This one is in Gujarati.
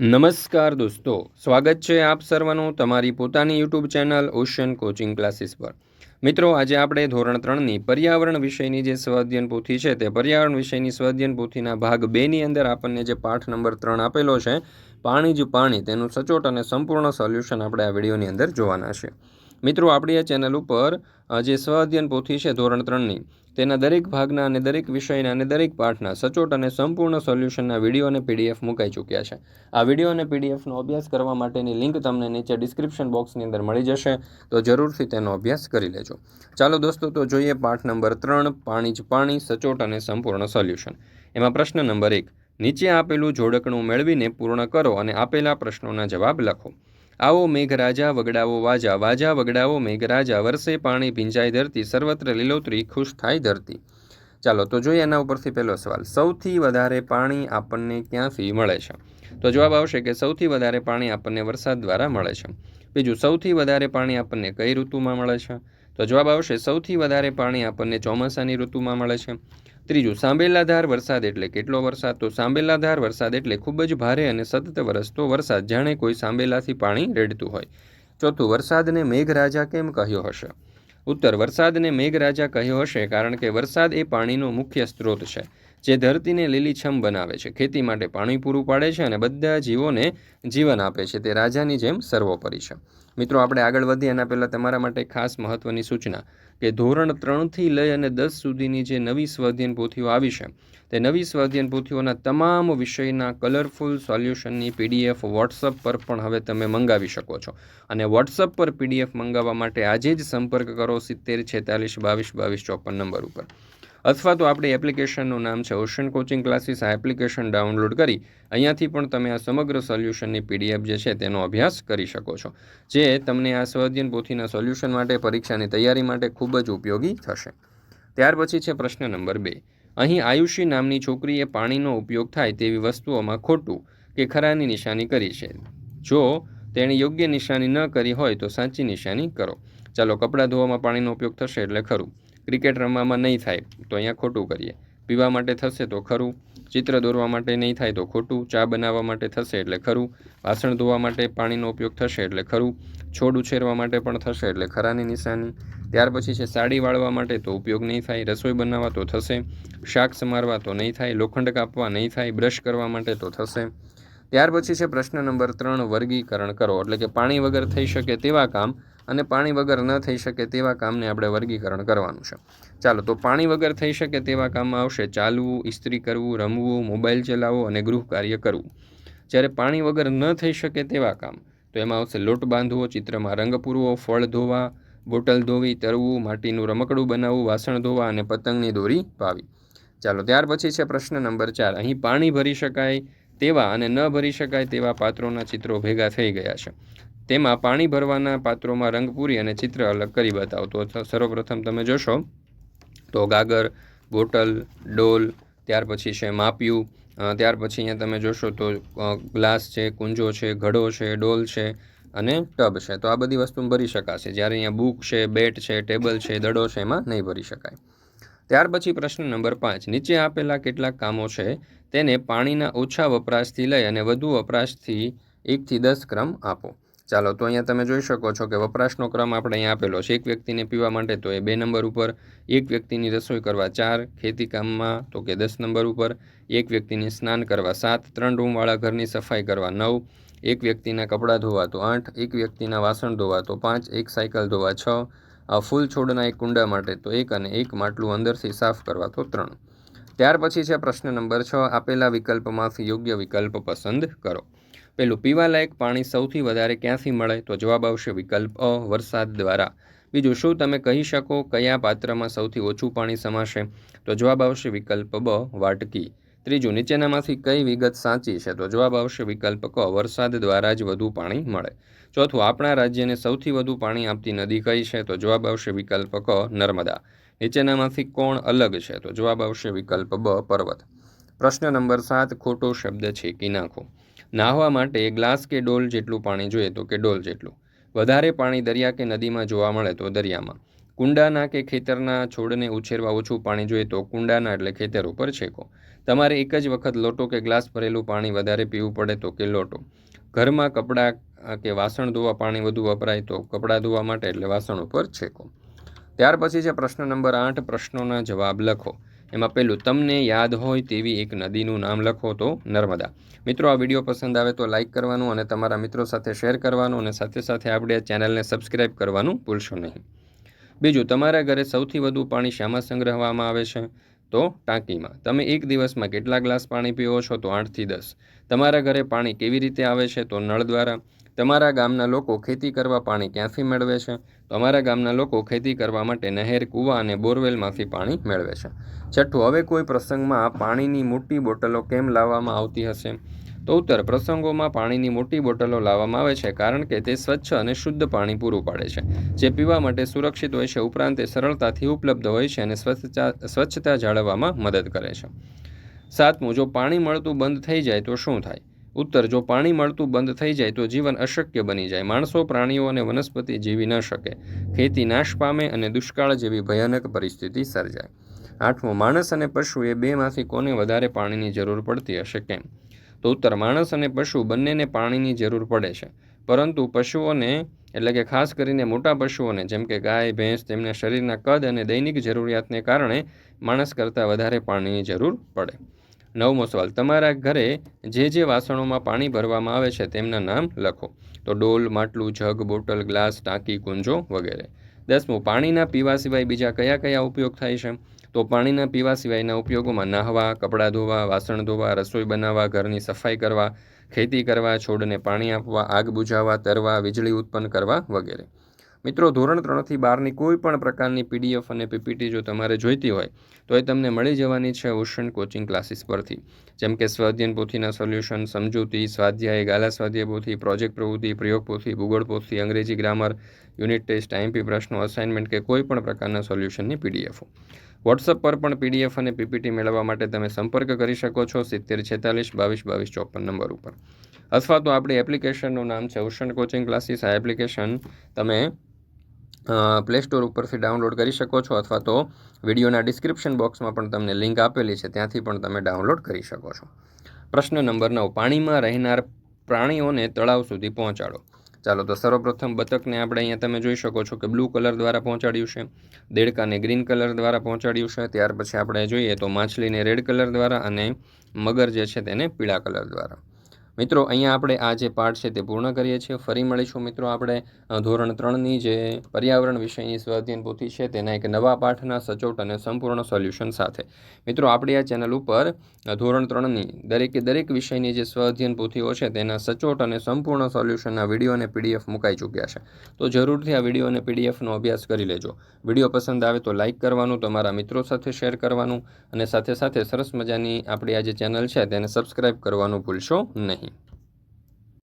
નમસ્કાર દોસ્તો, સ્વાગત છે આપ સર્વનું તમારી પોતાની YouTube channel ocean coaching classes પર. મિત્રો, આજે આપણે ધોરણ ત્રણની પર્યાવરણ વિષયની જે સ્વાધ્યન પોથી છે તે પર્યાવરણ વિષયની સ્વાધ્યન પોથીના ભાગ બેની અંદર આપણને જે પાઠ નંબર ત્રણ આપેલો છે, પાણી જ પાણી, તેનું સચોટ અને સંપૂર્ણ સોલ્યુશન આપણે આ વિડીયોની અંદર જોવાના છે. મિત્રો, આપણી આ ચેનલ ઉપર જે સ્વાધ્યન પોથી છે ધોરણ ત્રણની તેના દરેક ભાગના અને દરેક વિષયના અને દરેક પાઠના સચોટ અને સંપૂર્ણ સોલ્યુશનના વીડિયો અને પીડીએફ મુકાઈ ચૂક્યા છે. આ વીડિયો અને પીડીએફનો અભ્યાસ કરવા માટેની લિંક તમને નીચે ડિસ્ક્રિપ્શન બોક્સની અંદર મળી જશે, તો જરૂરથી તેનો અભ્યાસ કરી લેજો. ચાલો દોસ્તો, તો જોઈએ પાઠ નંબર ત્રણ, પાણી જ પાણી, સચોટ અને સંપૂર્ણ સોલ્યુશન. એમાં પ્રશ્ન નંબર એક, નીચે આપેલું જોડકણું મેળવીને પૂર્ણ કરો અને આપેલા પ્રશ્નોના જવાબ લખો. આવો મેઘરાજા વગડાવો વાજા વાજા વગડાવો મેઘરાજા, વરસે પાણી ભીંજાય ધરતી, સર્વત્ર લીલોતરી ખુશ થાય ધરતી. ચાલો, તો જોઈએ એના ઉપરથી પહેલો સવાલ. સૌથી વધારે પાણી આપણને ક્યાંથી મળે છે? તો જવાબ આવશે કે સૌથી વધારે પાણી આપણને વરસાદ દ્વારા મળે છે. બીજું, સૌથી વધારે પાણી આપણને કઈ ઋતુમાં મળે છે? તો જવાબ આવશે, સૌથી વધારે પાણી આપણને ચોમાસાની ઋતુમાં મળે છે. ત્રીજું, સાંબેલાધાર વરસાદ એટલે કેટલો વરસાદ? તો સાંબેલાધાર વરસાદ એટલે ખૂબ જ ભારે અને સતત વરસતો વરસાદ જાણે કોઈ સાંબેલાથી પાણી રેડતું હોય. ચોથું, વરસાદને મેઘરાજા કેમ કહ્યો હશે? ઉત્તર, વરસાદને મેઘરાજા કહ્યો હશે કારણ કે વરસાદ એ પાણીનો મુખ્ય સ્ત્રોત છે. જે ધરતીને લીલીછમ બનાવે છે. ખેતી માટે પાણી પૂરું પાડે છે અને બધા જીવોને જીવન આપે છે. તે રાજાની જેમ સર્વોપરી છે. મિત્રો, આપણે આગળ વધીએ. એના પહેલાં તમારા માટે ખાસ મહત્ત્વની સૂચના કે ધોરણ ત્રણથી લઈ અને દસ સુધીની જે નવી સ્વાધ્યન પોથીઓ આવી છે, તે નવી સ્વાધ્યન પોથીઓના તમામ વિષયના કલરફુલ સોલ્યુશનની પીડીએફ વોટ્સઅપ પર પણ હવે તમે મંગાવી શકો છો. અને વોટ્સઅપ પર પીડીએફ મંગાવવા માટે આજે જ સંપર્ક કરો સિત્તેર છેતાલીસ બાવીસ બાવીસ ચોપન નંબર ઉપર. અથવા તો આપણી એપ્લિકેશનનું નામ છે ઓશન કોચિંગ ક્લાસીસ. આ એપ્લિકેશન ડાઉનલોડ કરી અહીંયાથી પણ તમે આ સમગ્ર સોલ્યુશનની પીડીએફ જે છે તેનો અભ્યાસ કરી શકો છો, જે તમને આ સ્વાધ્યન પોથીના સોલ્યુશન માટે, પરીક્ષાની તૈયારી માટે ખૂબ જ ઉપયોગી થશે. ત્યાર પછી છે પ્રશ્ન નંબર બે. અહીં આયુષી નામની છોકરીએ પાણીનો ઉપયોગ થાય તેવી વસ્તુઓમાં ખોટું કે ખરાની નિશાની કરી છે? જો તેણે યોગ્ય નિશાની ન કરી હોય તો સાચી નિશાની કરો. ચાલો કપડાં ધોવામાં પાણીનો ઉપયોગ થશે એટલે ખરું. ક્રિકેટ રમવામાં નહીં થાય, તો અહીંયા ખોટું કરીએ. પીવા માટે થશે તો ખરું, ચિત્ર દોરવા માટે નહીં થાય તો ખોટું, ચા બનાવવા માટે થશે એટલે ખરું, વાસણ ધોવા માટે પાણીનો ઉપયોગ થશે એટલે ખરું, છોડ ઉછેરવા માટે પણ થશે એટલે ખરાની નિશાની. ત્યાર પછી છે સાડી વાળવા માટે તો ઉપયોગ નહીં થાય, રસોઈ બનાવવા તો થશે, શાક સમારવા તો નહીં થાય, લોખંડ કાપવા નહીં થાય, બ્રશ કરવા માટે તો થશે. ત્યાર પછી છે પ્રશ્ન નંબર ત્રણ, વર્ગીકરણ કરો, એટલે કે પાણી વગર થઈ શકે તેવા કામ અને પાણી વગર ન થઈ શકે તેવા કામને આપણે વર્ગીકરણ કરવાનું છે. ચાલો, તો પાણી વગર થઈ શકે તેવા કામમાં આવશે ચાલવું, ઇસ્ત્રી કરવું, રમવું, મોબાઈલ ચલાવવો અને ગૃહ કાર્ય કરવું. જ્યારે પાણી વગર ન થઈ શકે તેવા કામ, તો એમાં આવશે લોટ બાંધવો, ચિત્રમાં રંગ પૂરવો, ફળ ધોવા, બોટલ ધોવી, તરવું, માટીનું રમકડું બનાવવું, વાસણ ધોવા અને પતંગની દોરી પાવી. ચાલો, ત્યાર પછી છે પ્રશ્ન નંબર ચાર. અહીં પાણી ભરી શકાય તેવા અને ન ભરી શકાય તેવા પાત્રોના ચિત્રો ભેગા થઈ ગયા છે. તેમાં પાણી ભરવાના પાત્રોમાં રંગ પૂરી અને ચિત્ર અલગ કરી બતાવો તો સર્વપ્રથમ તમે જોશો તો ગાગર, બોટલ, ડોલ, ત્યાર પછી છે માપિયું ત્યાર પછી અહીંયા તમે જોશો તો ગ્લાસ છે, કુંજો છે, ઘડો છે, ડોલ છે અને ટબ છે. તો આ બધી વસ્તુ ભરી શકાશે. જ્યારે અહીંયા બુક છે, બેટ છે, ટેબલ છે, દડો છે, એમાં નહીં ભરી શકાય. ત્યાર પછી પ્રશ્ન નંબર પાંચ. નીચે આપેલા કેટલાક કામો છે તેને પાણીના ઓછા વપરાશથી લઈ અને વધુ વપરાશથી એકથી દસ ક્રમ આપો. ચાલો, તો અહીંયા તમે જોઈ શકો છો કે વપરાશનો ક્રમ આપણે અહીંયા આપેલો છે. એક વ્યક્તિને પીવા માટે તો એ બે નંબર ઉપર, એક વ્યક્તિની રસોઈ કરવા ચાર ખેતીકામમાં તો કે દસ નંબર ઉપર, એક વ્યક્તિને સ્નાન કરવા સાત, ત્રણ રૂમવાળા ઘરની સફાઈ કરવા નવ, એક વ્યક્તિના કપડાં ધોવા તો આઠ, એક વ્યક્તિના વાસણ ધોવા તો પાંચ, એક સાયકલ ધોવા છ ફૂલ છોડના એક કુંડા માટે તો એક અને એક માટલું અંદરથી સાફ કરવા તો ત્રણ. ત્યાર પછી છે પ્રશ્ન નંબર છ, આપેલા વિકલ્પમાંથી યોગ્ય વિકલ્પ પસંદ કરો. પેલું પીવાલાયક પાણી સૌથી વધારે ક્યાંથી મળે? તો જવાબ આવશે વિકલ્પ અ, વરસાદ દ્વારા. બીજું, શું તમે કહી શકો કયા પાત્રમાં સૌથી ઓછું પાણી સમાશે? તો જવાબ આવશે વિકલ્પ બ, વાટકી. ત્રીજું, નીચેનામાંથી કઈ વિગત સાચી છે? તો જવાબ આવશે વિકલ્પ ક, વરસાદ દ્વારા જ વધુ પાણી મળે. ચોથું, આપણા રાજ્યને સૌથી વધુ પાણી આપતી નદી કઈ છે? તો જવાબ આવશે વિકલ્પ ક, નર્મદા. નીચેનામાંથી કોણ અલગ છે? તો જવાબ આવશે વિકલ્પ બ, પર્વત. પ્રશ્ન નંબર સાત, ખોટો શબ્દ છે નાખો? નાહવા માટે ગ્લાસ કે ડોલ જેટલું પાણી જોઈએ તો કે ડોલ જેટલું. વધારે પાણી દરિયા કે નદીમાં જોવા મળે તો દરિયામાં. કુંડાના કે ખેતરના છોડને ઉછેરવા ઓછું પાણી જોઈએ તો કુંડાના એટલે ખેતર ઉપર છેકો. તમારે એક જ વખત લોટો કે ગ્લાસ ભરેલું પાણી વધારે પીવું પડે તો કે લોટો. ઘરમાં કપડાં કે વાસણ ધોવા પાણી વધુ વપરાય તો કપડાં ધોવા માટે એટલે વાસણ ઉપર છેકો. ત્યાર પછી છે પ્રશ્ન નંબર આઠ, પ્રશ્નોના જવાબ લખો. એમાં પહેલું, તમને યાદ હોય તેવી એક નદીનું નામ લખો તો નર્મદા. મિત્રો, આ વીડિયો પસંદ આવે તો લાઇક કરવાનું અને તમારા મિત્રો સાથે શેર કરવાનું અને સાથે સાથે આપણે ચેનલને સબસ્ક્રાઇબ કરવાનું ભૂલશો નહીં. બીજું, તમારા ઘરે સૌથી વધુ પાણી શામાં સંગ્રહવામાં આવે છે? તો ટાંકીમાં. તમે એક દિવસમાં કેટલા ગ્લાસ પાણી પીવો છો? તો આઠથી દસ. તમારા ઘરે પાણી કેવી રીતે આવે છે? તો નળ દ્વારા. તમારા ગામના લોકો ખેતી કરવા પાણી ક્યાંથી મેળવે છે? તો અમારા ગામના લોકો ખેતી કરવા માટે નહેર, કૂવા અને બોરવેલમાંથી પાણી મેળવે છે. છઠ્ઠું, હવે કોઈ પ્રસંગમાં પાણીની મોટી બોટલો કેમ લાવવામાં આવતી હશે? તો ઉત્તર, પ્રસંગોમાં પાણીની મોટી બોટલો લાવવામાં આવે છે કારણ કે તે સ્વચ્છ અને શુદ્ધ પાણી પૂરું પાડે છે. જે પીવા માટે સુરક્ષિત હોય છે ઉપરાંત તે સરળતાથી ઉપલબ્ધ હોય છે અને સ્વચ્છતા સ્વચ્છતા જાળવવામાં મદદ કરે છે. સાતમું, જો પાણી મળતું બંધ થઈ જાય તો શું થાય? ઉત્તર, જો પાણી મળતું બંધ થઈ જાય તો જીવન અશક્ય બની જાય. માણસો, પ્રાણીઓ અને વનસ્પતિ જીવી ન શકે. ખેતી નાશ પામે અને દુષ્કાળ જેવી ભયાનક પરિસ્થિતિ સર્જાય. આઠમું, માણસ અને પશુ એ બેમાંથી કોને વધારે પાણીની જરૂર પડતી હશે, કેમ? તો ઉત્તર માણસ અને પશુ બંનેને પાણીની જરૂર પડે છે. પરંતુ પશુઓને, એટલે કે ખાસ કરીને મોટા પશુઓને, જેમ કે ગાય, ભેંસ, તેમના શરીરના કદ અને દૈનિક જરૂરિયાતને કારણે માણસ કરતાં વધારે પાણીની જરૂર પડે. નવમો સવાલ, તમારા ઘરે જે જે વાસણોમાં પાણી ભરવામાં આવે છે તેમના નામ લખો. તો ડોલ, માટલું, જગ, બોટલ, ગ્લાસ, ટાંકી, કુંજો વગેરે. દસમું, પાણીના પીવા સિવાય બીજા કયા કયા ઉપયોગ થાય છે? તો પાણીના પીવા સિવાયના ઉપયોગોમાં નાહવા, કપડાં ધોવા, વાસણ ધોવા, રસોઈ બનાવવા, ઘરની સફાઈ કરવા, ખેતી કરવા, છોડને પાણી આપવા, આગ બુઝાવવા તરવા, વીજળી ઉત્પન્ન કરવા વગેરે. મિત્રો, ધોરણ ત્રણથી બારની કોઈ પણ પ્રકારની પીડીએફ અને પીપીટી જો તમારે જોઈતી હોય, તો એ તમને મળી જવાની છે ઓશન કોચિંગ ક્લાસીસ પરથી. જેમ કે સ્વાધ્યન પોથીના સોલ્યુશન, સમજૂતી, સ્વાધ્યાય, ગાલા સ્વાધ્યાય પોથી, પ્રોજેક્ટ પ્રવૃત્તિ, પ્રયોગ પોથી, ભૂગોળ પોથી, અંગ્રેજી ગ્રામર, યુનિટ ટેસ્ટ આઈએમપી પ્રશ્નો, અસાઇનમેન્ટ કે કોઈ પણ પ્રકારના સોલ્યુશનની પીડીએફો વોટ્સઅપ પર પણ પીડીએફ અને પીપીટી મેળવવા માટે તમે સંપર્ક કરી શકો છો સિત્તેર છેતાલીસ બાવીસ બાવીસ ચોપન નંબર ઉપર. અથવા તો આપણી એપ્લિકેશનનું નામ છે ઓશન કોચિંગ ક્લાસીસ. આ એપ્લિકેશન તમે પ્લે સ્ટોર ઉપરથી ડાઉનલોડ કરી શકો છો અથવા તો વિડીયોના ડિસ્ક્રિપ્શન બોક્સમાં પણ તમને લિંક આપેલી છે, ત્યાંથી પણ તમે ડાઉનલોડ કરી શકો છો. પ્રશ્ન નંબર નવ, પાણીમાં રહેનાર પ્રાણીઓને તળાવ સુધી પહોંચાડો. ચાલો, તો સર્વપ્રથમ બતકને આપણે અહીંયા તમે જોઈ શકો છો કે બ્લુ કલર દ્વારા પહોંચાડ્યું છે, દેડકાને ગ્રીન કલર દ્વારા પહોંચાડ્યું છે, ત્યાર પછી આપણે જોઈએ તો માછલીને રેડ કલર દ્વારા અને મગર જે છે તેને પીળા કલર દ્વારા. મિત્રો, અહીંયા આપણે આ જે પાઠ છે તે પૂર્ણ કરીએ છીએ. ફરી મળીશું મિત્રો આપણે ધોરણ ત્રણની જે પર્યાવરણ વિષયની સ્વાધ્યન પોથી છે તેના એક નવા પાઠના સચોટ અને સંપૂર્ણ સોલ્યુશન સાથે. મિત્રો, આપણી આ ચેનલ ઉપર ધોરણ ત્રણની દરેકે દરેક વિષયની જે સ્વાધ્યન પોથીઓ છે તેના સચોટ અને સંપૂર્ણ સોલ્યુશનના વીડિયો અને પીડીએફ મુકાઈ ચૂક્યા છે. તો જરૂરથી આ વીડિયો અને પીડીએફનો અભ્યાસ કરી લેજો. વીડિયો પસંદ આવે તો લાઇક કરવાનું, તમારા મિત્રો સાથે શેર કરવાનું અને સાથે સાથે સરસ મજાની આપણી આ જે ચેનલ છે તેને સબસ્ક્રાઇબ કરવાનું ભૂલશો નહીં.